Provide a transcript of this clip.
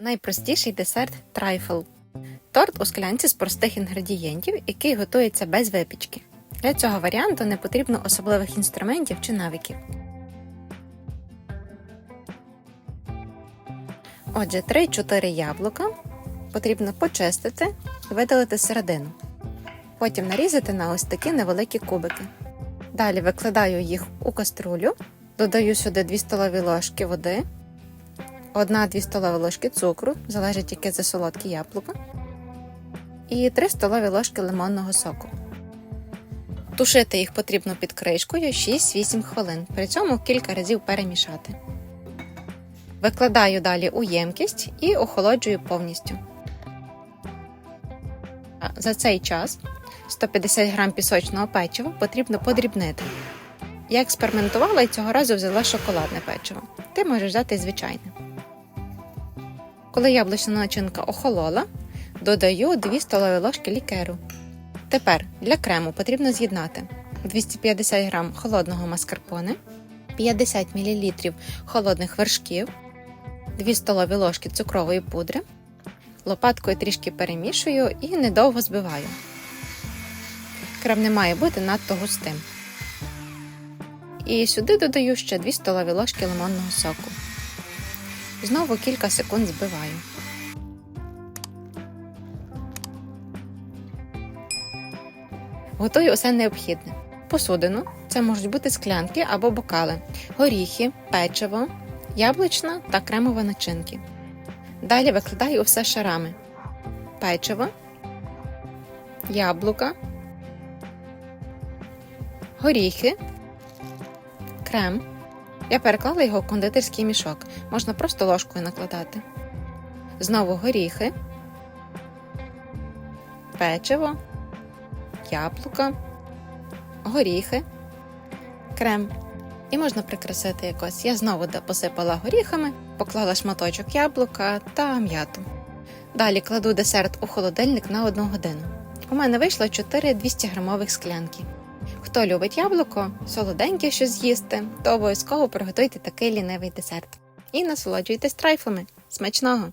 Найпростіший десерт трайфл. Торт у склянці з простих інгредієнтів, який готується без випічки. Для цього варіанту не потрібно особливих інструментів чи навиків. Отже, 3-4 яблука потрібно почистити і видалити середину. Потім нарізати на ось такі невеликі кубики. Далі викладаю їх у каструлю, додаю сюди 2 столові ложки води, 1-2 столові ложки цукру, залежить яке за солодкі яблука, і 3 столові ложки лимонного соку. Тушити їх потрібно під кришкою 6-8 хвилин, при цьому кілька разів перемішати. Викладаю далі у ємкість і охолоджую повністю. За цей час 150 г пісочного печива потрібно подрібнити. Я експериментувала і цього разу взяла шоколадне печиво. Ти можеш взяти звичайне. Коли яблучна начинка охолола, додаю 2 столові ложки лікеру. Тепер для крему потрібно з'єднати 250 г холодного маскарпоне, 50 мл холодних вершків, 2 столові ложки цукрової пудри, лопаткою трішки перемішую і недовго збиваю. Крем не має бути надто густим. І сюди додаю ще 2 столові ложки лимонного соку. Знову кілька секунд збиваю. Готую усе необхідне. Посудину це можуть бути склянки або бокали, горіхи, печиво, яблучна та кремова начинки. Далі викладаю усе шарами: печиво, яблука, горіхи, крем. Я переклала його в кондитерський мішок. Можна просто ложкою накладати. Знову горіхи, печиво, яблука, горіхи, крем. І можна прикрасити якось. Я знову посипала горіхами, поклала шматочок яблука та м'яту. Далі кладу десерт у холодильник на 1 годину. У мене вийшло 4 200 грамових склянки. Хто любить яблуко, солоденьке що з'їсти, то обов'язково приготуйте такий лінивий десерт. І насолоджуйтесь трайфлами. Смачного!